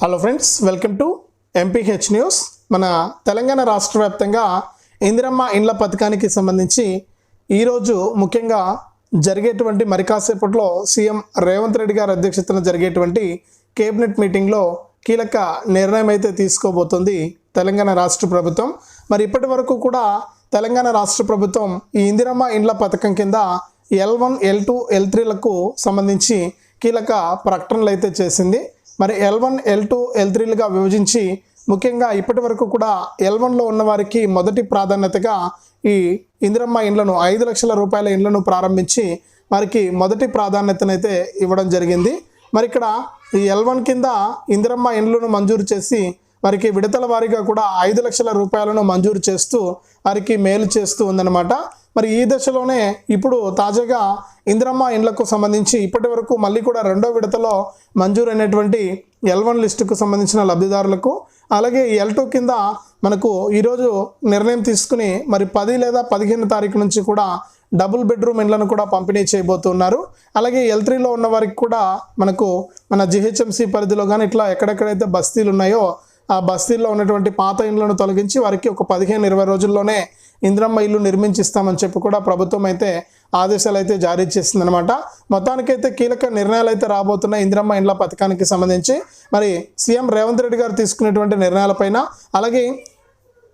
Hello friends welcome to MPH news మన తెలంగాణ రాష్ట్ర వ్యాప్తంగా ఇందిరమ్మ ఇండ్ల పథకానికి సంబంధించి ఈరోజు ముఖ్యంగా జరిగేటువంటి మరి కాసేపట్లో సీఎం రేవంత్ రెడ్డి గారి అధ్యక్షతన జరిగేటువంటి కేబినెట్ మీటింగ్లో కీలక నిర్ణయం అయితే తీసుకోబోతుంది తెలంగాణ రాష్ట్ర ప్రభుత్వం. మరి ఇప్పటి వరకు కూడా తెలంగాణ రాష్ట్ర ప్రభుత్వం ఈ ఇందిరమ్మ ఇండ్ల పథకం కింద L one L two L త్రీలకు సంబంధించి కీలక ప్రకటనలు అయితే చేసింది. మరి L one L two L త్రీలుగా విభజించి ముఖ్యంగా ఇప్పటి వరకు కూడా ఎల్ వన్లో ఉన్న వారికి మొదటి ప్రాధాన్యతగా ఈ ఇందిరమ్మ ఇండ్లను ఐదు లక్షల రూపాయల ఇండ్లను ప్రారంభించి వారికి మొదటి ప్రాధాన్యతనైతే ఇవ్వడం జరిగింది. మరి ఇక్కడ ఈ ఎల్ వన్ కింద ఇందిరమ్మ ఇండ్లను మంజూరు చేసి వారికి విడతల వారీగా కూడా ఐదు లక్షల రూపాయలను మంజూరు చేస్తూ వారికి మేలు చేస్తూ ఉందన్నమాట. మరి ఈ దశలోనే ఇప్పుడు తాజాగా ఇందిరమ్మ ఇండ్లకు సంబంధించి ఇప్పటి వరకు మళ్ళీ కూడా రెండో విడతలో మంజూరు అయినటువంటి ఎల్ వన్ లిస్టుకు సంబంధించిన లబ్ధిదారులకు అలాగే ఎల్ టూ కింద మనకు ఈరోజు నిర్ణయం తీసుకుని మరి పది లేదా పదిహేను తారీఖు నుంచి కూడా డబుల్ బెడ్రూమ్ ఇండ్లను కూడా పంపిణీ చేయబోతున్నారు. అలాగే ఎల్ త్రీలో ఉన్న వారికి కూడా మనకు మన జిహెచ్ఎంసీ పరిధిలో కానీ ఇట్లా ఎక్కడెక్కడైతే బస్తీలు ఉన్నాయో ఆ బస్తీల్లో ఉన్నటువంటి పాత ఇండ్లను తొలగించి వారికి ఒక పదిహేను ఇరవై రోజుల్లోనే ఇంద్రమ్మ ఇల్లు నిర్మించిస్తామని చెప్పి కూడా ప్రభుత్వం అయితే ఆదేశాలు అయితే జారీ చేసిందనమాట మొత్తానికైతే కీలక నిర్ణయాలు అయితే రాబోతున్నాయి ఇంద్రమ్మ ఇండ్ల పథకానికి సంబంధించి. మరి సీఎం రేవంత్ రెడ్డి గారు తీసుకునేటువంటి నిర్ణయాలపైన అలాగే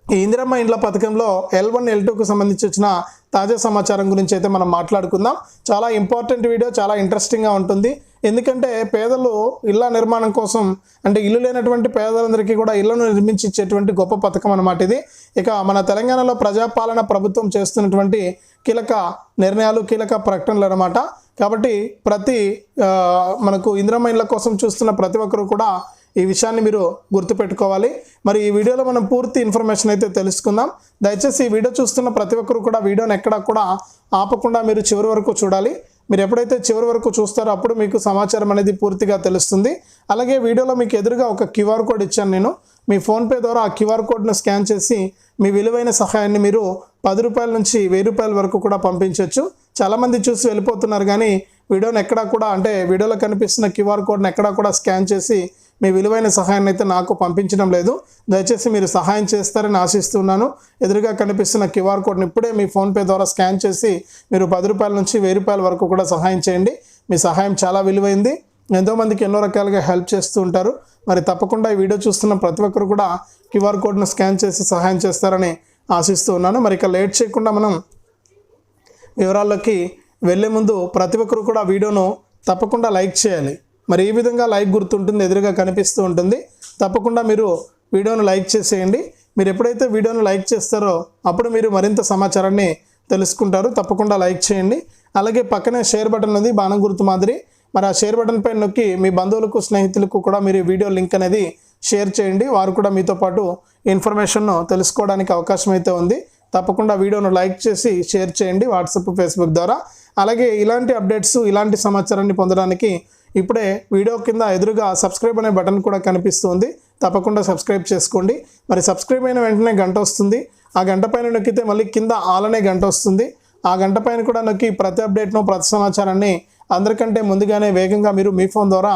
ఈ ఇందిరమ్మ ఇండ్ల పథకంలో ఎల్ వన్ ఎల్ టూకు సంబంధించి వచ్చిన తాజా సమాచారం గురించి అయితే మనం మాట్లాడుకుందాం. చాలా ఇంపార్టెంట్ వీడియో చాలా ఇంట్రెస్టింగ్గా ఉంటుంది. ఎందుకంటే పేదలు ఇళ్ళ నిర్మాణం కోసం అంటే ఇల్లు లేనటువంటి పేదలందరికీ కూడా ఇళ్ళను నిర్మించి ఇచ్చేటువంటి గొప్ప పథకం అనమాట ఇది. ఇక మన తెలంగాణలో ప్రజాపాలన ప్రభుత్వం చేస్తున్నటువంటి కీలక నిర్ణయాలు కీలక ప్రకటనలు అనమాట కాబట్టి ప్రతి మనకు ఇందిరమ్మ కోసం చూస్తున్న ప్రతి ఒక్కరు కూడా ఈ విషయాన్ని మీరు గుర్తుపెట్టుకోవాలి. మరి ఈ వీడియోలో మనం పూర్తి ఇన్ఫర్మేషన్ అయితే తెలుసుకుందాం. దయచేసి ఈ వీడియో చూస్తున్న ప్రతి ఒక్కరు కూడా వీడియోని ఎక్కడా కూడా ఆపకుండా మీరు చివరి వరకు చూడాలి. మీరు ఎప్పుడైతే చివరి వరకు చూస్తారో అప్పుడు మీకు సమాచారం అనేది పూర్తిగా తెలుస్తుంది. అలాగే వీడియోలో మీకు ఎదురుగా ఒక క్యూఆర్ కోడ్ ఇచ్చాను నేను. మీ ఫోన్పే ద్వారా ఆ క్యూఆర్ కోడ్ను స్కాన్ చేసి మీ విలువైన సహాయాన్ని మీరు పది రూపాయల నుంచి వెయ్యి రూపాయల వరకు కూడా పంపించవచ్చు చాలామంది చూసి వెళ్ళిపోతున్నారు కానీ వీడియోని ఎక్కడా కూడా అంటే వీడియోలో కనిపిస్తున్న క్యూఆర్ కోడ్ని ఎక్కడా కూడా స్కాన్ చేసి మీ విలువైన సహాయాన్ని అయితే నాకు పంపించడం లేదు. దయచేసి మీరు సహాయం చేస్తారని ఆశిస్తున్నాను. ఎదురుగా కనిపిస్తున్న క్యూఆర్ కోడ్ని ఇప్పుడే మీ ఫోన్పే ద్వారా స్కాన్ చేసి మీరు పది రూపాయల నుంచి వెయ్యి రూపాయల వరకు కూడా సహాయం చేయండి. మీ సహాయం చాలా విలువైంది. ఎంతోమందికి ఎన్నో రకాలుగా హెల్ప్ చేస్తూ ఉంటారు. మరి తప్పకుండా ఈ వీడియో చూస్తున్న ప్రతి ఒక్కరు కూడా క్యూఆర్ కోడ్ను స్కాన్ చేసి సహాయం చేస్తారని ఆశిస్తూ ఉన్నాను మరి ఇక లేట్ చేయకుండా మనం వివరాల్లోకి వెళ్ళే ముందు ప్రతి ఒక్కరు కూడా వీడియోను తప్పకుండా లైక్ చేయాలి. మరి ఈ విధంగా లైక్ గుర్తుంటుంది ఎదురుగా కనిపిస్తూ ఉంటుంది. తప్పకుండా మీరు వీడియోను లైక్ చేసేయండి. మీరు ఎప్పుడైతే వీడియోను లైక్ చేస్తారో అప్పుడు మీరు మరింత సమాచారాన్ని తెలుసుకుంటారు. తప్పకుండా లైక్ చేయండి. అలాగే పక్కనే షేర్ బటన్ ఉంది బాణం గుర్తు మాదిరి. మరి ఆ షేర్ బటన్ పైన నొక్కి మీ బంధువులకు స్నేహితులకు కూడా మీరు వీడియో లింక్ అనేది షేర్ చేయండి. వారు కూడా మీతో పాటు ఇన్ఫర్మేషన్ను తెలుసుకోవడానికి అవకాశం అయితే ఉంది. తప్పకుండా వీడియోను లైక్ చేసి షేర్ చేయండి వాట్సాప్ ఫేస్బుక్ ద్వారా. అలాగే ఇలాంటి అప్డేట్స్ ఇలాంటి సమాచారాన్ని పొందడానికి ఇప్పుడే వీడియో కింద ఎదురుగా సబ్స్క్రైబ్ అనే బటన్ కూడా కనిపిస్తుంది. తప్పకుండా సబ్స్క్రైబ్ చేసుకోండి. మరి సబ్స్క్రైబ్ అయిన వెంటనే గంట వస్తుంది. ఆ గంట పైన నొక్కితే మళ్ళీ కింద ఆల్ అనే గంట వస్తుంది. ఆ గంట పైన కూడా నొక్కి ప్రతి అప్డేట్ను ప్రతి సమాచారాన్ని అందరికంటే ముందుగానే వేగంగా మీరు మీ ఫోన్ ద్వారా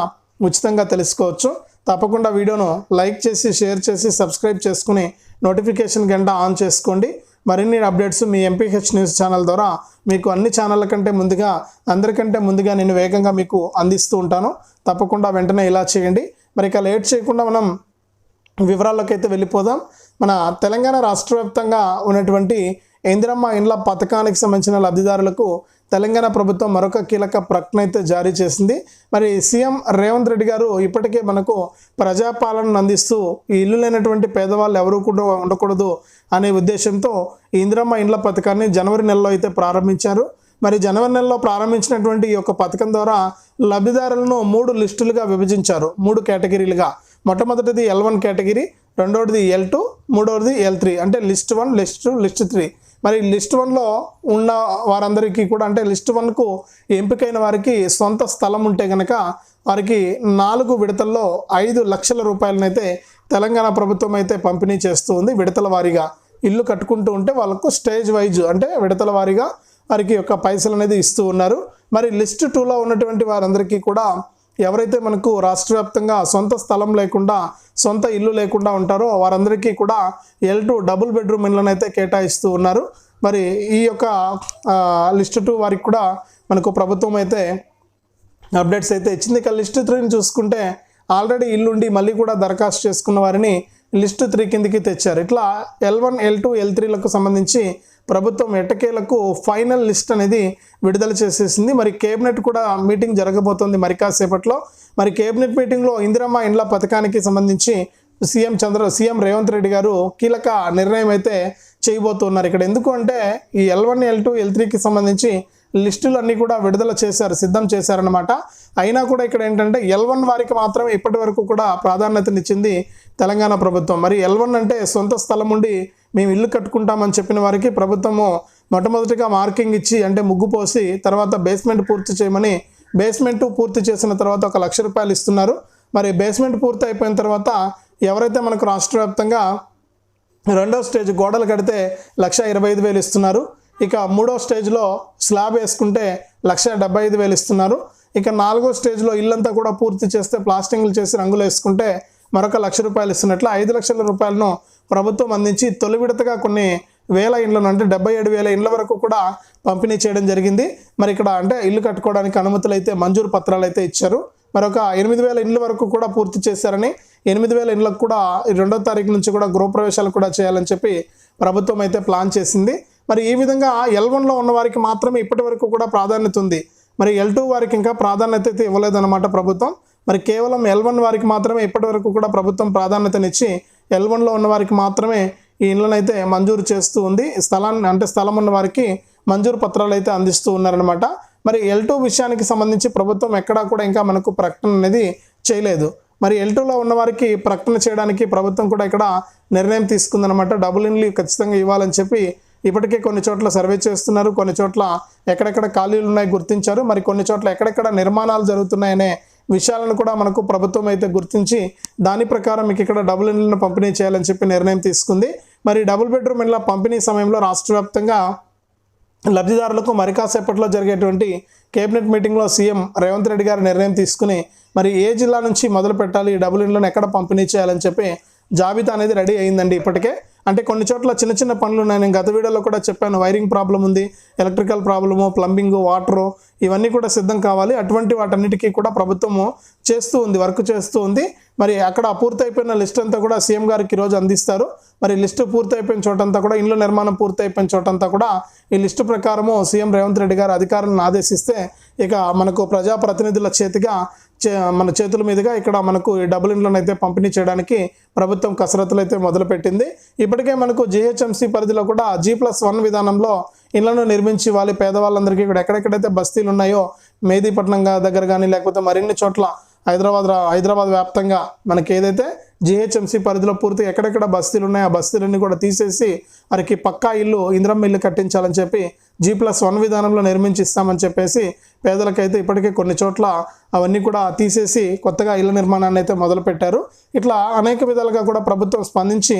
ఉచితంగా తెలుసుకోవచ్చు. తప్పకుండా వీడియోను లైక్ చేసి షేర్ చేసి సబ్స్క్రైబ్ చేసుకుని నోటిఫికేషన్ గంట ఆన్ చేసుకోండి. మరిన్ని అప్డేట్స్ మీ ఎంపీహెచ్ న్యూస్ ఛానల్ ద్వారా మీకు అన్ని ఛానళ్ళ కంటే ముందుగా అందరికంటే ముందుగా నేను వేగంగా మీకు అందిస్తూ ఉంటాను. తప్పకుండా వెంటనే ఇలా చేయండి. మరి ఇక లేట్ చేయకుండా మనం వివరాల్లోకి అయితే వెళ్ళిపోదాం. మన తెలంగాణ రాష్ట్ర వ్యాప్తంగా ఉన్నటువంటి ఇందిరమ్మ ఇండ్ల పథకానికి సంబంధించిన లబ్ధిదారులకు తెలంగాణ ప్రభుత్వం మరొక కీలక ప్రకటన అయితే జారీ చేసింది. మరి సీఎం రేవంత్ రెడ్డి గారు ఇప్పటికే మనకు ప్రజాపాలనను అందిస్తూ ఈ ఇల్లు లేనటువంటి పేదవాళ్ళు ఎవరు కూడా ఉండకూడదు అనే ఉద్దేశంతో ఇందిరమ్మ ఇండ్ల పథకాన్ని జనవరి నెలలో అయితే ప్రారంభించారు. మరి జనవరి నెలలో ప్రారంభించినటువంటి ఈ యొక్క పథకం ద్వారా లబ్ధిదారులను మూడు లిస్టులుగా విభజించారు. మూడు కేటగిరీలుగా. మొట్టమొదటిది ఎల్ వన్ కేటగిరీ రెండవది ఎల్ టూ మూడవది ఎల్ త్రీ. అంటే list one list two list three. మరి లిస్ట్ వన్లో ఉన్న వారందరికీ కూడా అంటే లిస్ట్ వన్కు ఎంపికైన వారికి సొంత స్థలం ఉంటే కనుక వారికి నాలుగు విడతల్లో ఐదు లక్షల రూపాయలనైతే తెలంగాణ ప్రభుత్వం అయితే పంపిణీ చేస్తూ ఉంది విడతల వారీగా. ఇల్లు కట్టుకుంటూ ఉంటే వాళ్ళకు స్టేజ్ వైజ్ అంటే విడతల వారీగా వారికి యొక్క పైసలు అనేది ఇస్తూ ఉన్నారు. మరి లిస్ట్ టూలో ఉన్నటువంటి వారందరికీ కూడా ఎవరైతే మనకు రాష్ట్ర వ్యాప్తంగా సొంత స్థలం లేకుండా సొంత ఇల్లు లేకుండా ఉంటారో వారందరికీ కూడా ఎల్ టూ డబుల్ బెడ్రూమ్ ఇళ్ళను అయితే కేటాయిస్తూ ఉన్నారు. మరి ఈ యొక్క లిస్ట్ టూ వారికి కూడా మనకు ప్రభుత్వం అయితే అప్డేట్స్ అయితే ఇచ్చింది. ఇక లిస్ట్ త్రీని చూసుకుంటే ఆల్రెడీ ఇల్లుండి మళ్ళీ కూడా దరఖాస్తు చేసుకున్న వారిని లిస్ట్ త్రీ కిందికి తెచ్చారు. ఇట్లా L one L two L త్రీలకు సంబంధించి ప్రభుత్వం ఎట్టకేలకు ఫైనల్ లిస్ట్ అనేది విడుదల చేసేసింది. మరి కేబినెట్ కూడా మీటింగ్ జరగబోతోంది మరి కాసేపట్లో. మరి కేబినెట్ మీటింగ్లో ఇందిరమ్మ ఇండ్ల పథకానికి సంబంధించి సీఎం చంద్ర సీఎం రేవంత్ రెడ్డి గారు కీలక నిర్ణయం అయితే చేయబోతున్నారు. ఇక్కడ ఎందుకు అంటే ఈ L one L two L త్రీకి సంబంధించి లిస్టులు అన్నీ కూడా విడుదల చేశారు సిద్ధం చేశారనమాట అయినా కూడా ఇక్కడ ఏంటంటే ఎల్ వన్ వారికి మాత్రమే ఇప్పటి వరకు కూడా ప్రాధాన్యతనిచ్చింది తెలంగాణ ప్రభుత్వం. మరి ఎల్ వన్ అంటే సొంత స్థలం ఉండి మేము ఇల్లు కట్టుకుంటామని చెప్పిన వారికి ప్రభుత్వము మొట్టమొదటిగా మార్కింగ్ ఇచ్చి అంటే ముగ్గు పోసి తర్వాత బేస్మెంట్ పూర్తి చేయమని బేస్మెంట్ పూర్తి చేసిన తర్వాత ఒక లక్ష రూపాయలు ఇస్తున్నారు. మరి బేస్మెంట్ పూర్తి అయిపోయిన తర్వాత ఎవరైతే మనకు రాష్ట్ర వ్యాప్తంగా రెండో స్టేజ్ గోడలు కడితే లక్ష ఇరవై ఐదు వేలు ఇస్తున్నారు. ఇక మూడో స్టేజ్లో స్లాబ్ వేసుకుంటే లక్ష డెబ్బై ఐదు వేలు ఇస్తున్నారు. ఇక నాలుగో స్టేజ్లో ఇల్లంతా కూడా పూర్తి చేస్తే ప్లాస్టింగ్లు చేసి రంగులు వేసుకుంటే మరొక లక్ష రూపాయలు ఇస్తున్నట్లు ఐదు లక్షల రూపాయలను ప్రభుత్వం అందించి తొలి విడతగా కొన్ని వేల ఇండ్లను అంటే డెబ్బై ఏడు వేల ఇండ్ల వరకు కూడా పంపిణీ చేయడం జరిగింది. మరి ఇక్కడ అంటే ఇల్లు కట్టుకోవడానికి అనుమతులు అయితే మంజూరు పత్రాలు అయితే ఇచ్చారు. మరొక ఎనిమిది వేల ఇండ్ల వరకు కూడా పూర్తి చేశారని ఎనిమిది వేల ఇండ్లకు కూడా రెండో తారీఖు నుంచి కూడా గృహప్రవేశాలు కూడా చేయాలని చెప్పి ప్రభుత్వం అయితే ప్లాన్ చేసింది. మరి ఈ విధంగా ఎల్ వన్లో ఉన్న వారికి మాత్రమే ఇప్పటి వరకు కూడా ప్రాధాన్యత ఉంది. మరి ఎల్ టూ వారికి ఇంకా ప్రాధాన్యత అయితే ఇవ్వలేదన్నమాట ప్రభుత్వం. మరి కేవలం ఎల్ వన్ వారికి మాత్రమే ఇప్పటి వరకు కూడా ప్రభుత్వం ప్రాధాన్యతనిచ్చి ఎల్ వన్లో ఉన్న వారికి మాత్రమే ఈ ఇండ్లను అయితే మంజూరు చేస్తూ ఉంది. స్థలాన్ని అంటే స్థలం ఉన్న వారికి మంజూరు పత్రాలు అయితే అందిస్తూ ఉన్నారనమాట మరి ఎల్ టూ విషయానికి సంబంధించి ప్రభుత్వం ఎక్కడా కూడా ఇంకా మనకు ప్రకటన అనేది చేయలేదు. మరి ఎల్ టూలో ఉన్న వారికి ప్రకటన చేయడానికి ప్రభుత్వం కూడా ఇక్కడ నిర్ణయం తీసుకుందనమాట డబుల్ ఇండ్లు ఖచ్చితంగా ఇవ్వాలని చెప్పి ఇప్పటికే కొన్ని చోట్ల సర్వే చేస్తున్నారు కొన్ని చోట్ల ఎక్కడెక్కడ ఖాళీలు ఉన్నాయి గుర్తించారు. మరి కొన్ని చోట్ల ఎక్కడెక్కడ నిర్మాణాలు జరుగుతున్నాయనే విషయాలను కూడా మనకు ప్రభుత్వం అయితే గుర్తించి దాని ప్రకారం మీకు ఇక్కడ డబుల్ ఇండ్లను పంపిణీ చేయాలని చెప్పి నిర్ణయం తీసుకుంది. మరి డబుల్ బెడ్రూమ్ ఇండ్ల పంపిణీ సమయంలో రాష్ట్ర వ్యాప్తంగా లబ్ధిదారులకు మరి కాసేపట్లో జరిగేటువంటి కేబినెట్ మీటింగ్లో సీఎం రేవంత్ రెడ్డి గారు నిర్ణయం తీసుకుని మరి ఏ జిల్లా నుంచి మొదలు పెట్టాలి ఈ డబుల్ ఇండ్లను ఎక్కడ పంపిణీ చేయాలని చెప్పి జాబితా అనేది రెడీ అయిందండి ఇప్పటికే. అంటే కొన్ని చోట్ల చిన్న చిన్న పనులు ఉన్నాయి. నేను గత వీడియోలో కూడా చెప్పాను. వైరింగ్ ప్రాబ్లం ఉంది ఎలక్ట్రికల్ ప్రాబ్లము ప్లంబింగ్ వాటరు ఇవన్నీ కూడా సిద్ధం కావాలి. అటువంటి వాటన్నిటికీ కూడా ప్రభుత్వము చేస్తూ ఉంది వర్క్ చేస్తూ ఉంది. మరి అక్కడ పూర్తయిపోయిన లిస్ట్ అంతా కూడా సీఎం గారికి ఈరోజు అందిస్తారు. మరి లిస్టు పూర్తయిపోయిన చోటంతా కూడా ఇండ్ల నిర్మాణం పూర్తయిపోయిన చోటంతా కూడా ఈ లిస్టు ప్రకారము సీఎం రేవంత్ రెడ్డి గారు అధికారులను ఆదేశిస్తే ఇక మనకు ప్రజాప్రతినిధుల చేతిగా మన చేతుల మీదుగా ఇక్కడ మనకు ఈ డబుల్ ఇండ్లను అయితే పంపిణీ చేయడానికి ప్రభుత్వం కసరత్తులు అయితే మొదలుపెట్టింది. ఇప్పటికే మనకు జిహెచ్ఎంసీ పరిధిలో కూడా జీ ప్లస్ వన్ విధానంలో ఇళ్ళను నిర్మించి వాళ్ళ పేదవాళ్ళందరికీ కూడా ఎక్కడెక్కడైతే బస్తీలు ఉన్నాయో మేదీపట్నం దగ్గర కానీ లేకపోతే మరిన్ని చోట్ల హైదరాబాద్ హైదరాబాద్ వ్యాప్తంగా మనకి ఏదైతే జిహెచ్ఎంసీ పరిధిలో పూర్తి ఎక్కడెక్కడ బస్తీలు ఉన్నాయో ఆ బస్తీలన్నీ కూడా తీసేసి వారికి పక్కా ఇల్లు ఇంద్రం ఇల్లు కట్టించాలని చెప్పి జీ ప్లస్ వన్ విధానంలో నిర్మించిస్తామని చెప్పేసి పేదలకైతే ఇప్పటికే కొన్ని చోట్ల అవన్నీ కూడా తీసేసి కొత్తగా ఇళ్ళ నిర్మాణాన్ని అయితే మొదలుపెట్టారు. ఇట్లా అనేక విధాలుగా కూడా ప్రభుత్వం స్పందించి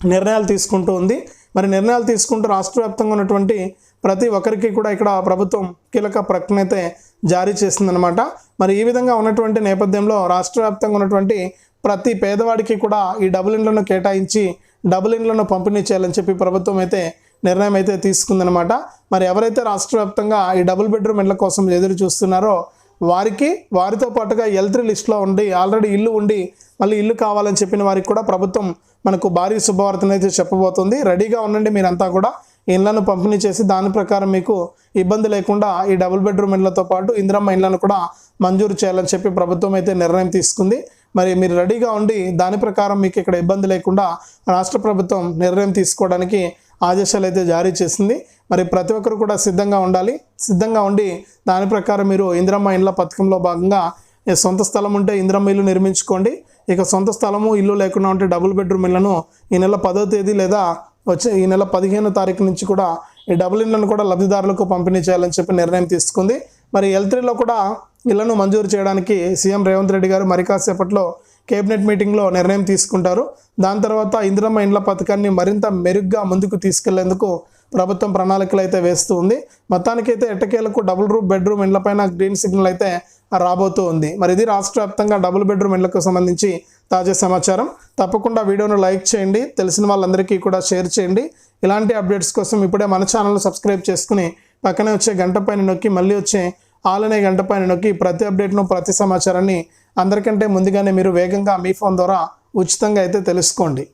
నిర్ణయాలు తీసుకుంటూ ఉంది. మరి నిర్ణయాలు తీసుకుంటూ రాష్ట్ర వ్యాప్తంగా ఉన్నటువంటి ప్రతి ఒక్కరికి కూడా ఇక్కడ ప్రభుత్వం కీలక ప్రకటన అయితే జారీ చేసిందనమాట మరి ఈ విధంగా ఉన్నటువంటి నేపథ్యంలో రాష్ట్ర వ్యాప్తంగా ఉన్నటువంటి ప్రతి పేదవాడికి కూడా ఈ డబుల్ ఇండ్లను కేటాయించి డబుల్ ఇండ్లను పంపిణీ చేయాలని చెప్పి ప్రభుత్వం అయితే నిర్ణయం అయితే తీసుకుందనమాట మరి ఎవరైతే రాష్ట్ర వ్యాప్తంగా ఈ డబుల్ బెడ్రూమ్ ఇండ్ల కోసం ఎదురు చూస్తున్నారో వారికి వారితో పాటుగా ఎల్త్రీ లిస్ట్లో ఉండి ఆల్రెడీ ఇల్లు ఉండి మళ్ళీ ఇల్లు కావాలని చెప్పిన వారికి కూడా ప్రభుత్వం మనకు భారీ శుభవార్తను అయితే చెప్పబోతుంది. రెడీగా ఉండండి మీరంతా కూడా. ఇండ్లను పంపిణీ చేసి దాని ప్రకారం మీకు ఇబ్బంది లేకుండా ఈ డబుల్ బెడ్రూమ్ ఇండ్లతో పాటు ఇందిరమ్మ ఇండ్లను కూడా మంజూరు చేయాలని చెప్పి ప్రభుత్వం అయితే నిర్ణయం తీసుకుంది. మరి మీరు రెడీగా ఉండి దాని ప్రకారం మీకు ఇక్కడ ఇబ్బంది లేకుండా రాష్ట్ర ప్రభుత్వం నిర్ణయం తీసుకోవడానికి ఆదేశాలు అయితే జారీ చేసింది. మరి ప్రతి ఒక్కరు కూడా సిద్ధంగా ఉండాలి. సిద్ధంగా ఉండి దాని ప్రకారం మీరు ఇందిరమ్మ ఇండ్ల పథకంలో భాగంగా సొంత స్థలం ఉంటే ఇందిరమ్మ ఇల్లు నిర్మించుకోండి. ఇక సొంత స్థలము ఇల్లు లేకుండా ఉంటే డబుల్ బెడ్రూమ్ ఇళ్ళను ఈ నెల పదో తేదీ లేదా వచ్చే ఈ నెల పదిహేనో తారీఖు నుంచి కూడా ఈ డబుల్ ఇళ్ళను కూడా లబ్ధిదారులకు పంపిణీ చేయాలని చెప్పి నిర్ణయం తీసుకుంది. మరి ఎల్ త్రీలో కూడా ఇళ్ళను మంజూరు చేయడానికి సీఎం రేవంత్ రెడ్డి గారు మరి కాసేపట్లో కేబినెట్ మీటింగ్లో నిర్ణయం తీసుకుంటారు. దాని తర్వాత ఇందిరమ్మ ఇండ్ల పథకాన్ని మరింత మెరుగ్గా ముందుకు తీసుకెళ్ళేందుకు ప్రభుత్వం ప్రణాళికలు అయితే వేస్తూ ఉంది. మొత్తానికైతే ఎట్టకేలకు డబుల్ రూమ్ బెడ్రూమ్ ఇండ్లపైన గ్రీన్ సిగ్నల్ అయితే రాబోతూ ఉంది. మరి ఇది రాష్ట్ర వ్యాప్తంగా డబుల్ బెడ్రూమ్ ఇండ్లకు సంబంధించి తాజా సమాచారం. తప్పకుండా వీడియోను లైక్ చేయండి తెలిసిన వాళ్ళందరికీ కూడా షేర్ చేయండి. ఇలాంటి అప్డేట్స్ కోసం ఇప్పుడే మన ఛానల్ సబ్స్క్రైబ్ చేసుకుని పక్కనే వచ్చే గంట పైన నొక్కి మళ్ళీ వచ్చే ఆలనే గంట పైన నొక్కి ప్రతి అప్డేట్ను ప్రతి సమాచారాన్ని అందరికంటే ముందుగానే మీరు వేగంగా మీ ఫోన్ ద్వారా ఉచితంగా అయితే తెలుసుకోండి.